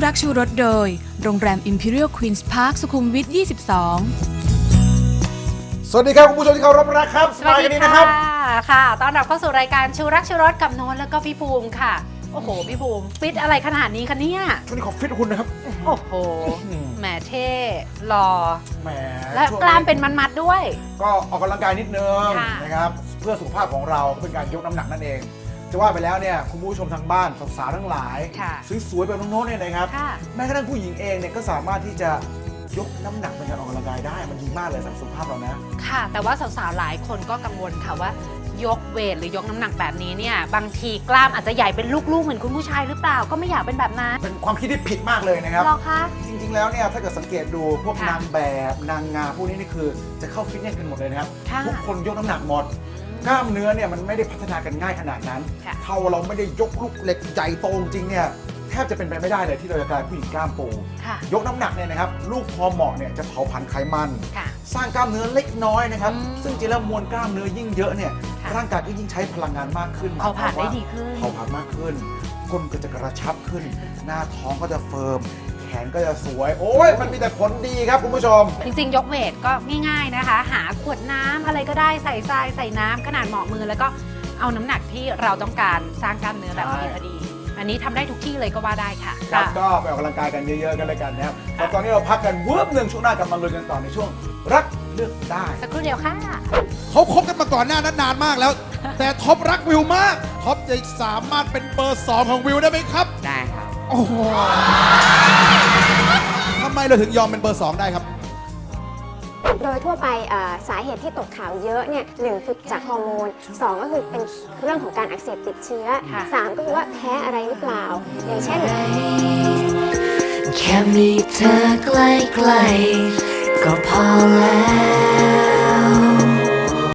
ร่วมชูรักชูรสโดย โรงแรม Imperial Queen's Park สุขุมวิท 22สวัสดีครับ คุณผู้ชมที่เคารพรักครับสสวับาสยกันดีดีนะครับ ค่ะค่ะต้อนรับเข้าสู่รายการชูรักชูรสกับโน้นแล้วก็พี่ภูมิค่ะ โอ้โห พี่ภูมิฟิตอะไรขนาดนี้คะเนี่ยช่วงนี้ขอฟิตคุณนะครับ โอ้โหอืมแหมเท่หล่อ แหม และช่วงกล้ามเป็นมัดๆด้วย ก็ออกกำลังกายนิดนึงค่ะนะครับ เพื่อสุขภาพของเราก็เป็นการยกน้ำหนักนั่นเอง จะว่าไปแล้วเนี่ยคุณผู้ชมทางบ้านสาวๆทั้งหลายค่ะสวยๆแบบน้องโน้ตเนี่ยนะครับ ค่ะ แม้กระทั่งผู้หญิงเองเนี่ยก็สามารถที่จะยกน้ำหนักเป็นการออกกำลังกายได้ มันดีมากเลยสำหรับสุขภาพเรานะ ค่ะ แต่ว่าสาวๆ หลายคนก็กังวลค่ะว่า ยกเวทหรือยกน้ำหนักแบบนี้เนี่ย บางทีกล้ามอาจจะใหญ่เป็นลูกๆ เหมือนคุณผู้ชายหรือเปล่าก็ไม่อยากเป็นแบบนั้นเป็นความคิดที่ผิดมากเลยนะครับ หรอคะ จริงๆ แล้วเนี่ยถ้าเกิดสังเกตดูพวกค่ะนางแบบนางงามพวกนี้นี่คือจะเข้าฟิตเนสกันหมดเลยนะครับค่ะ ทุกคนยกน้ำหนักหมด กล้ามเนื้อเนี่ยมันไม่ได้พัฒนากันง่ายขนาดนั้น ค่ะ ถ้าเราไม่ได้ยกลูกเหล็กใหญ่โตจริงๆเนี่ย แทบจะเป็นไปไม่ได้เลยที่เราจะกลายเป็นผู้หญิงกล้ามปู ค่ะ ยกน้ำหนักเนี่ยนะครับลูกพอเหมาะเนี่ยจะเผาผลาญไขมัน ค่ะ สร้างกล้ามเนื้อเล็กน้อยนะครับ อืมซึ่งจริงแล้วมวลกล้ามเนื้อยิ่งเยอะเนี่ยค่ะ ร่างกายก็ยิ่งใช้พลังงานมากขึ้นเผาผลาญหมยควมได้ว่ดีขึ้น เผาผลาญมากขึ้นก้นก็จะกระชับขึ้น หน้าท้องก็จะเฟิร์ม แขนก็จะสวย โอ้ยมันมีแต่ผลดีครับคุณผู้ชม จริงๆ ยกเวทก็ง่ายๆนะคะ หาขวดน้ำอะไรก็ได้ใส่ทรายใส่น้ำขนาดเหมาะมือแล้วก็เอาน้ำหนักที่เราต้องการสร้างกล้ามเนื้อแบบพอดีพอดี อันนี้ทำได้ทุกที่เลยก็ว่าได้ค่ะครับค่ะก็ไปออกกำลังกายกันเยอะๆกันเลยกันนะครับแต่ตอนนี้เราพักกันเวิร์บหนึ่งช่วงหน้ากลับมาลุยกันต่อในช่วงรักเลือกได้ สักครู่เดียวค่ะ เขาคบกันมาก่อนหน้านั้นนานมากแล้ว แต่ท็อปรักวิวมากท็อปจะสามารถเป็นเบอร์สองของวิวได้ไหมครับ ได้ครับ โอ้โหทำไมเราถึงยอมเป็นเบอร์สองได้ครับ โดยทั่วไปเอ่อสาเหตุที่ตกขาวเยอะเนี่ยหนึ่งคือจากฮอร์โมนสองก็คือเป็นเรื่องของการอักเสบติดเชื้อค่ะสามก็คือว่าแพ้อะไรหรือเปล่า อย่างเช่นแค่มีเธอใกล้ๆก็พอแล้ว